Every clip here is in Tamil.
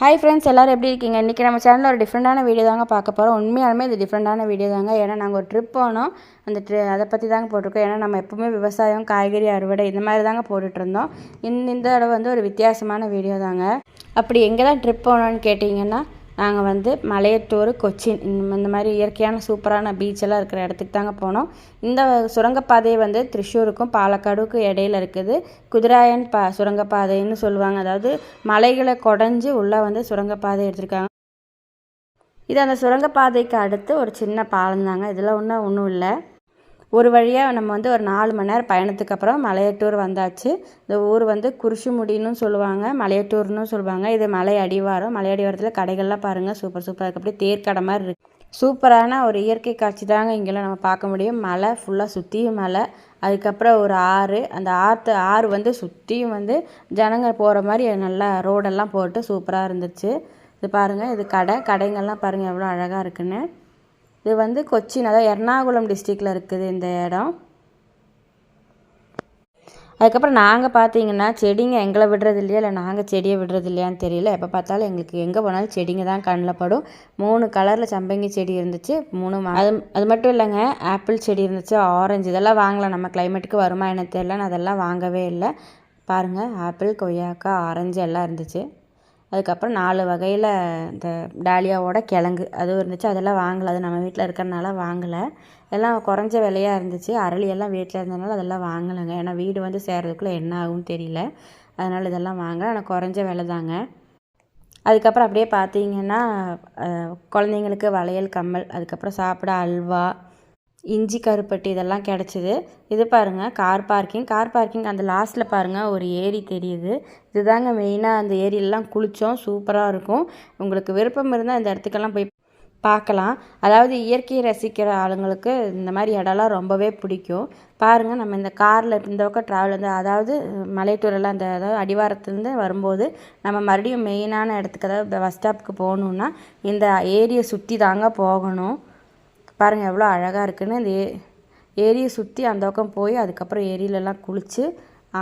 ஹாய் ஃப்ரெண்ட்ஸ் எல்லோரும் எப்படி இருக்கீங்க? இன்றைக்கி நம்ம சேனலில் ஒரு டிஃப்ரெண்ட்டான வீடியோ தாங்க பார்க்க போகிறோம் உண்மையாலுமே இது டிஃப்ரெண்ட்டான வீடியோ தாங்க. ஏன்னா நாங்கள் ஒரு ட்ரிப் போனோம். அந்த ட்ரி அதை பற்றி தாங்க போட்டிருக்கோம். ஏன்னா நம்ம எப்போவுமே விவசாயம் காய்கறி அறுவடை இந்த மாதிரி தாங்க போட்டுட்ருந்தோம் இந்த இந்த தடவை வந்து ஒரு வித்தியாசமான வீடியோ தாங்க. அப்படி எங்கே தான் ட்ரிப் போனோன்னு கேட்டிங்கன்னா நாங்கள் வந்து மலையட்டூர் கொச்சின் இந்த மாதிரி இயற்கையான சூப்பரான பீச்செல்லாம் இருக்கிற இடத்துக்கு தாங்க போனோம். இந்த சுரங்கப்பாதை வந்து திருஷூருக்கும் பாலக்காடுக்கும் இடையில இருக்குது. குதிராயன் பா சுரங்கப்பாதைன்னு சொல்லுவாங்க. அதாவது மலைகளை குடஞ்சி உள்ளே வந்து சுரங்கப்பாதை எடுத்திருக்காங்க. இது அந்த சுரங்கப்பாதைக்கு அடுத்து ஒரு சின்ன பாலம் தாங்க. இதில் ஒன்றும் ஒன்றும் இல்லை. ஒரு வழியாக நம்ம வந்து ஒரு நாலு மணி நேரம் பயணத்துக்கு அப்புறம் மலையட்டூர் வந்தாச்சு. இந்த ஊர் வந்து குருஷுமுடின்னு சொல்லுவாங்க மலையட்டூர்னு சொல்லுவாங்க. இது மலை அடிவாரம். மலை அடிவாரத்தில் கடைகள்லாம் பாருங்கள் சூப்பர் சூப்பராக இருக்குது அப்படியே தேர்க்கடை மாதிரி இருக்குது சூப்பரான ஒரு இயற்கை காட்சி தாங்க இங்கெல்லாம் நம்ம பார்க்க முடியும். மலை ஃபுல்லாக சுற்றியும் மலை. அதுக்கப்புறம் ஒரு ஆறு. அந்த ஆற்று ஆறு வந்து சுற்றியும் வந்து ஜனங்க போகிற மாதிரி நல்லா ரோடெல்லாம் போட்டு சூப்பராக இருந்துச்சு. இது பாருங்கள் இது கடை. கடைங்கள்லாம் பாருங்கள் எவ்வளோ அழகாக இருக்குன்னு. இது வந்து கொச்சின் அதாவது எர்ணாகுளம் டிஸ்ட்ரிக்டில் இருக்குது இந்த இடம். அதுக்கப்புறம் நாங்கள் பார்த்தீங்கன்னா செடிங்க எங்களை விடுறது இல்லையா? இல்லை நாங்கள் செடியை விடுறது இல்லையான்னு தெரியல. எப்போ பார்த்தாலும் எங்களுக்கு எங்கே போனாலும் செடிங்க தான் கண்ணில் படும். மூணு கலரில் சம்பங்கி செடி இருந்துச்சு மூணு அது அது மட்டும் இல்லைங்க ஆப்பிள் செடி இருந்துச்சு ஆரஞ்சு இதெல்லாம் வாங்கலாம். நம்ம கிளைமேட்டுக்கு வருமா என்ன தெரியல நான் அதெல்லாம் வாங்கவே இல்லை. பாருங்கள் ஆப்பிள் கொய்யாக்கா ஆரஞ்சு எல்லாம் இருந்துச்சு. அதுக்கப்புறம் நாலு வகையில் இந்த டாலியாவோட கிழங்கு. அதுவும் இருந்துச்சு. அதெல்லாம் வாங்கலை. அது நம்ம வீட்டில் இருக்கிறனால வாங்கலை. எல்லாம் குறைஞ்ச விலையாக இருந்துச்சு. அரளி எல்லாம் வீட்டில் இருந்ததுனால அதெல்லாம் வாங்கலைங்க. ஏன்னா வீடு வந்து சேர்றதுக்குள்ளே என்ன ஆகும்னு தெரியல. அதனால் இதெல்லாம் வாங்கலை. ஆனால் குறைஞ்ச விலை தாங்க. அதுக்கப்புறம் அப்படியே பார்த்தீங்கன்னா குழந்தைங்களுக்கு வளையல் கம்மல் அதுக்கப்புறம் சாப்பிட அல்வா இஞ்சி கருப்பட்டி இதெல்லாம் கிடச்சிது. இது பாருங்கள் கார் பார்க்கிங் கார் பார்க்கிங் அந்த லாஸ்ட்டில் பாருங்கள் ஒரு ஏரி தெரியுது. இதுதாங்க மெயினாக அந்த ஏரியிலலாம் குளித்தோம் சூப்பராக இருக்கும். உங்களுக்கு விருப்பம் இருந்தால் இந்த இடத்துக்கெல்லாம் போய் பார்க்கலாம். அதாவது இயற்கையை ரசிக்கிற ஆளுங்களுக்கு இந்த மாதிரி இடம்லாம் ரொம்பவே பிடிக்கும். பாருங்கள் நம்ம இந்த காரில் இந்த பக்கம் ட்ராவல் வந்து அதாவது மலைத்தூரெல்லாம் அந்த அதாவது அடிவாரத்துலேருந்து வரும்போது நம்ம மறுபடியும் மெயினான இடத்துக்கு அதாவது பஸ் ஸ்டாப்புக்கு போகணுன்னா இந்த ஏரியை சுற்றி தாங்க போகணும். பாருங்கள் எவ்வளோ அழகாக இருக்குன்னு. இந்த ஏ ஏரியை சுற்றி அந்த பக்கம் போய் அதுக்கப்புறம் ஏரியிலலாம் குளித்து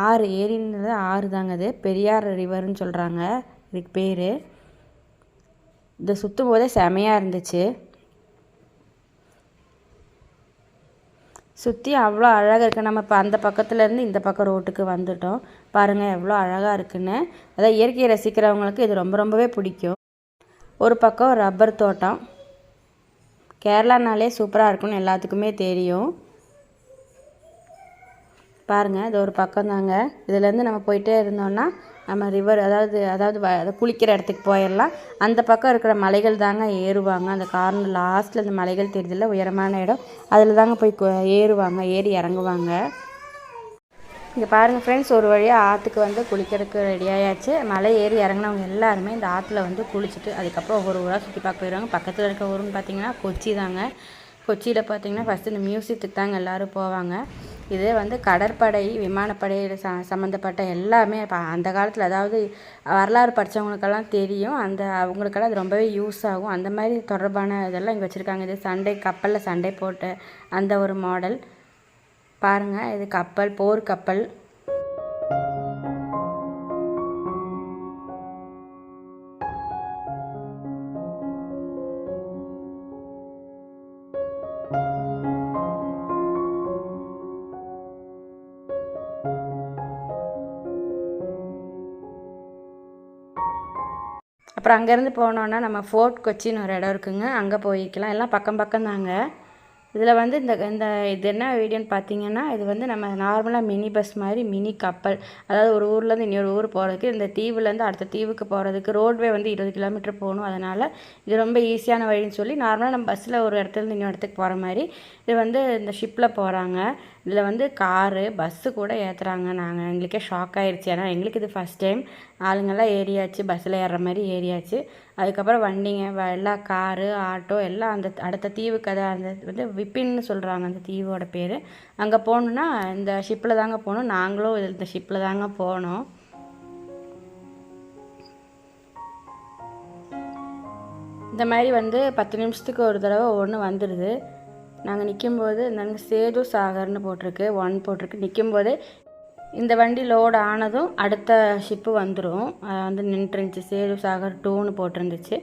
ஆறு ஏரின்றது ஆறு தாங்க அது. பெரியார் ரிவர்னு சொல்கிறாங்க இதுக்கு பேர். இதை சுற்றும் போதே செமையாக இருந்துச்சு. சுற்றி அவ்வளோ அழகாக இருக்குது நம்ம இப்போ அந்த பக்கத்துலேருந்து இந்த பக்கம் ரோட்டுக்கு வந்துட்டோம். பாருங்கள் எவ்வளோ அழகாக இருக்குன்னு. அதான் இயற்கையை ரசிக்கிறவங்களுக்கு இது ரொம்ப ரொம்பவே பிடிக்கும். ஒரு பக்கம் ரப்பர் தோட்டம். கேரளானாலே சூப்பராக இருக்கும்னு எல்லாத்துக்குமே தெரியும். பாருங்கள் இது ஒரு பக்கம் தாங்க. இதுலேருந்து நம்ம போயிட்டே இருந்தோம்னா நம்ம ரிவர் அதாவது அதாவது வ குளிக்கிற இடத்துக்கு போயிடலாம். அந்த பக்கம் இருக்கிற மலைகள் தாங்க ஏறுவாங்க. அந்த கார்னர் லாஸ்ட்டில் அந்த மலைகள் தெரியுதில்ல உயரமான இடம். அதில் தாங்க போய் ஏறுவாங்க ஏறி இறங்குவாங்க. இங்கே பாருங்கள் ஃப்ரெண்ட்ஸ் ஒரு வழியாக ஆற்றுக்கு வந்து குளிக்கிறதுக்கு ரெடி மலை ஏறி இறங்கினவங்க எல்லாருமே இந்த ஆற்றுல வந்து குளிச்சுட்டு அதுக்கப்புறம் ஒவ்வொரு ஊராக சுற்றி பார்க்க போயிடுவாங்க பக்கத்தில் இருக்க ஊருன்னு பார்த்தீங்கன்னா கொச்சி தாங்க. கொச்சியில் பார்த்தீங்கன்னா ஃபஸ்ட்டு இந்த மியூசியத்துக்கு தாங்க எல்லோரும் போவாங்க. இதே வந்து கடற்படை விமானப்படை ச சம்மந்தப்பட்ட எல்லாமே இப்போ அந்த காலத்தில் அதாவது வரலாறு படித்தவங்களுக்கெல்லாம் தெரியும். அந்த அவங்களுக்கெல்லாம் அது ரொம்பவே யூஸ் ஆகும். அந்த மாதிரி தொடர்பான இதெல்லாம் இங்கே வச்சுருக்காங்க. இது சண்டை கப்பலில் சண்டை போட்ட அந்த ஒரு மாடல் பாருங்கள் இது கப்பல் போர் கப்பல். அப்புறம் அங்கேருந்து போனோன்னா நம்ம ஃபோர்ட் கொச்சின்னு ஒரு இடம் இருக்குங்க. அங்கே போய்க்கலாம் எல்லாம் பக்கம் பக்கம் தாங்க இதில் வந்து இந்த இந்த இது என்ன வீடியோன்னு பார்த்தீங்கன்னா இது வந்து நம்ம நார்மலாக மினி பஸ் மாதிரி மினி கப்பல் அதாவது ஒரு ஊர்லேருந்து இன்னொரு ஊர் போகிறதுக்கு இந்த தீவுலேருந்து அடுத்த தீவுக்கு போகிறதுக்கு ரோட்வே வந்து இருபது கிலோமீட்டர் போகணும். அதனால் இது ரொம்ப ஈஸியான வழின்னு சொல்லி நார்மலாக நம்ம பஸ்ஸில் ஒரு இடத்துலேருந்து இன்னொரு இடத்துக்கு போகிற மாதிரி இது வந்து இந்த ஷிப்பில் போகிறாங்க இதில் வந்து காரு பஸ்ஸு கூட ஏற்றுறாங்க நாங்கள் எங்களுக்கே ஷாக் ஆகிடுச்சி ஏன்னா எங்களுக்கு இது ஃபஸ்ட் டைம் ஆளுங்கெல்லாம் ஏறியாச்சு. பஸ்ஸில் ஏறுற மாதிரி ஏறியாச்சு. அதுக்கப்புறம் வண்டிங்க எல்லா காரு ஆட்டோ எல்லாம் அந்த அடுத்த தீவுக்கு அதை அந்த வந்து விப்பின்னு சொல்கிறாங்க அந்த தீவோட பேர். அங்கே போகணுன்னா இந்த ஷிப்பில் தாங்க போகணும். நாங்களும் இந்த ஷிப்பில் தாங்க போனோம் இந்த மாதிரி வந்து பத்து நிமிஷத்துக்கு ஒரு தடவை ஒன்று வந்துடுது நாங்கள் நிற்கும்போது நாங்கள் சேது சாகர்னு போட்டிருக்கு ஒன் போட்டிருக்கு. நிற்கும்போது இந்த வண்டி லோடு ஆனதும் அடுத்த ஷிப்பு வந்துடும் வந்து நின்றுருந்துச்சு. சேது சாகர் டூன்னு போட்டிருந்துச்சு.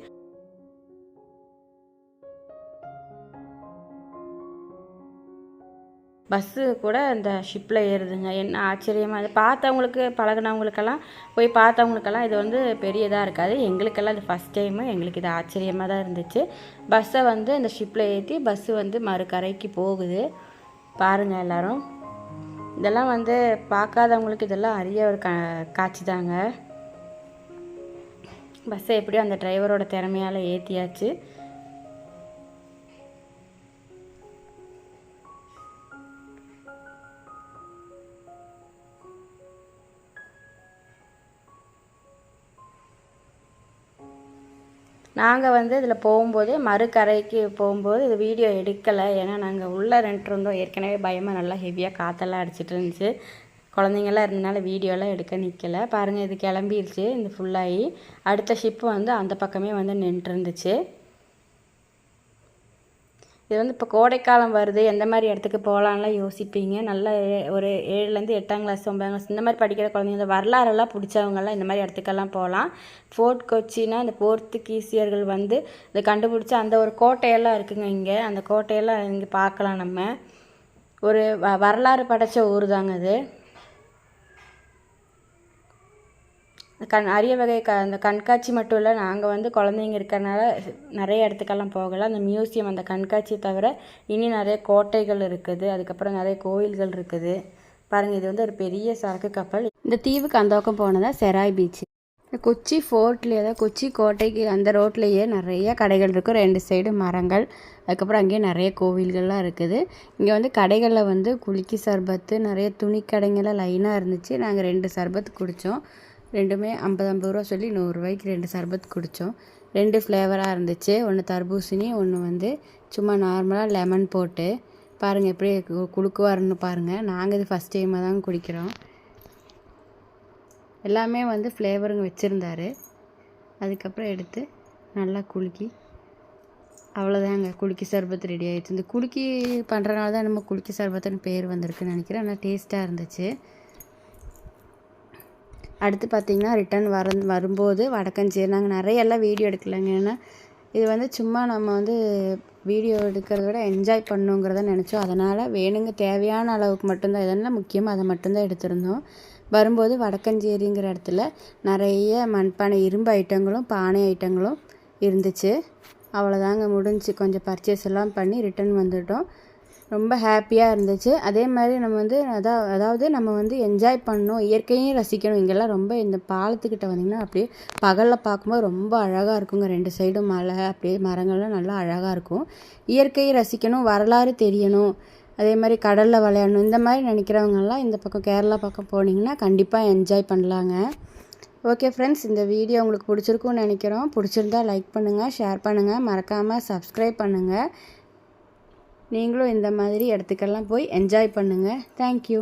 பஸ்ஸு கூட அந்த ஷிப்பில் ஏறுதுங்க. என்ன ஆச்சரியமாக அது பார்த்தவங்களுக்கு பழகினவங்களுக்கெல்லாம் போய் பார்த்தவங்களுக்கெல்லாம் இது வந்து பெரிய இதாக இருக்காது. எங்களுக்கெல்லாம் இது ஃபஸ்ட் டைமு எங்களுக்கு இது ஆச்சரியமாக தான் இருந்துச்சு. பஸ்ஸை வந்து இந்த ஷிப்பில் ஏற்றி பஸ்ஸு வந்து மறுக்கரைக்கு போகுது. பாருங்கள் எல்லோரும். இதெல்லாம் வந்து பார்க்காதவங்களுக்கு இதெல்லாம் அரிய ஒரு கா காட்சி தாங்க. பஸ்ஸை எப்படியும் அந்த டிரைவரோட திறமையால் ஏற்றியாச்சு நாங்கள் வந்து இதில் போகும்போது மறுக்கரைக்கு போகும்போது இது வீடியோ எடுக்கலை. ஏன்னா நாங்கள் உள்ளே ரெண்டு ஏற்கனவே பயமாக நல்லா ஹெவியாக காற்றெல்லாம் அடிச்சிட்டு இருந்துச்சு. குழந்தைங்கள்லாம் இருந்தனால வீடியோலாம் எடுக்க நிற்கலை பாருங்கள் இது கிளம்பிருச்சு. இந்த ஃபுல்லாகி அடுத்த ஷிப்பு வந்து அந்த பக்கமே வந்து நின்றுருந்துச்சு. இது வந்து இப்போ கோடைக்காலம் வருது எந்த மாதிரி இடத்துக்கு போகலான்லாம் யோசிப்பீங்க? நல்ல ஒரு ஏழுலேருந்து எட்டாம் கிளாஸ் ஒன்பதாம் கிளாஸ் இந்த மாதிரி படிக்கிற குழந்தைங்க இந்த வரலாறெல்லாம் பிடிச்சவங்கெல்லாம் இந்த மாதிரி இடத்துக்கெல்லாம் போகலாம். ஃபோர்ட் கொச்சினா இந்த போர்த்துகீசியர்கள் வந்து இதை கண்டுபிடிச்ச அந்த ஒரு கோட்டையெல்லாம் இருக்குங்க இங்கே. அந்த கோட்டையெல்லாம் இங்கே பார்க்கலாம் நம்ம. ஒரு வ வரலாறு படைத்த ஊர் தாங்க அது கண் அரிய வகை க அந்த கண்காட்சி மட்டும் இல்லை நாங்கள் வந்து குழந்தைங்க இருக்கிறனால நிறைய இடத்துக்கெல்லாம் போகலை. அந்த மியூசியம் அந்த கண்காட்சியை தவிர இனி நிறைய கோட்டைகள் இருக்குது. அதுக்கப்புறம் நிறைய கோயில்கள் இருக்குது. பாருங்கள் இது வந்து ஒரு பெரிய சரக்கு கப்பல். இந்த தீவுக்கு அந்த பக்கம் போனதான் செராய் பீச். கொச்சி ஃபோர்ட்லேயே தான் கொச்சி கோட்டைக்கு அந்த ரோட்லேயே நிறைய கடைகள் இருக்கும். ரெண்டு சைடு மரங்கள். அதுக்கப்புறம் அங்கேயே நிறைய கோவில்கள்லாம் இருக்குது. இங்கே வந்து கடைகளில் வந்து குலுக்கி சர்பத்து நிறைய துணி கடைங்கள்லாம் லைனாக இருந்துச்சு. நாங்கள் ரெண்டு சர்பத்து குடித்தோம் ரெண்டுமே ஐம்பது ஐம்பது ரூபா சொல்லி நூறுரூவாய்க்கு ரெண்டு சர்பத் குடித்தோம். ரெண்டு ஃப்ளேவராக இருந்துச்சு. ஒன்று தர்பூசணி ஒன்று வந்து சும்மா நார்மலாக லெமன் போட்டு. பாருங்கள் எப்படி குடுக்குவாருன்னு பாருங்கள் நாங்கள் இது ஃபஸ்ட் டைமாக தான் குடிக்கிறோம். எல்லாமே வந்து ஃப்ளேவருங்க வச்சுருந்தாரு. அதுக்கப்புறம் எடுத்து நல்லா குலுக்கி அவ்வளோதாங்க குலுக்கி சர்பத் ரெடி ஆகிடுச்சு இந்த குலுக்கி பண்ணுறனால தான் நம்ம குலுக்கி சர்பத்துன்னு பேர் வந்திருக்குன்னு நினைக்கிறேன். ஆனால் டேஸ்ட்டாக இருந்துச்சு. அடுத்து பார்த்திங்கன்னா ரிட்டன் வர வரும்போது வடக்கஞ்சேரி நாங்கள் நிறைய எல்லாம் வீடியோ எடுக்கலைங்க. ஏன்னா இது வந்து சும்மா நம்ம வந்து வீடியோ எடுக்கிறத விட என்ஜாய் பண்ணுங்கிறத நினச்சோம். அதனால் வேணுங்க தேவையான அளவுக்கு மட்டும்தான். இதெல்லாம் முக்கியமாக அதை மட்டும்தான் எடுத்திருந்தோம். வரும்போது வடக்கஞ்சேரிங்கிற இடத்துல நிறைய மண்பானை இரும்பு ஐட்டங்களும் பானை ஐட்டங்களும் இருந்துச்சு. அவ்வளோதாங்க முடிஞ்சு. கொஞ்சம் பர்ச்சேஸ் எல்லாம் பண்ணி ரிட்டன் வந்துவிட்டோம் ரொம்ப ஹாப்பியாக இருந்துச்சு. அதே மாதிரி நம்ம வந்து அதா அதாவது நம்ம வந்து என்ஜாய் பண்ணணும் இயற்கையும் ரசிக்கணும். இங்கெல்லாம் ரொம்ப இந்த பாலத்துக்கிட்ட வந்திங்கன்னா அப்படியே பகலில் பார்க்கும்போது ரொம்ப அழகாக இருக்குங்க. ரெண்டு சைடும் மலை அப்படியே மரங்கள்லாம் நல்லா அழகாக இருக்கும். இயற்கையை ரசிக்கணும் வரலாறு தெரியணும். அதே மாதிரி கடலில் விளையாடணும். இந்த மாதிரி நினைக்கிறவங்கெல்லாம் இந்த பக்கம் கேரளா பக்கம் போனீங்கன்னா கண்டிப்பாக என்ஜாய் பண்ணலாங்க. ஓகே ஃப்ரெண்ட்ஸ் இந்த வீடியோ உங்களுக்கு பிடிச்சிருக்குன்னு நினைக்கிறோம். பிடிச்சிருந்தா லைக் பண்ணுங்கள் ஷேர் பண்ணுங்கள் மறக்காமல் சப்ஸ்கிரைப் பண்ணுங்கள் நீங்களும் இந்த மாதிரி இடத்துக்கெல்லாம் போய் என்ஜாய் பண்ணுங்கள் தேங்க்யூ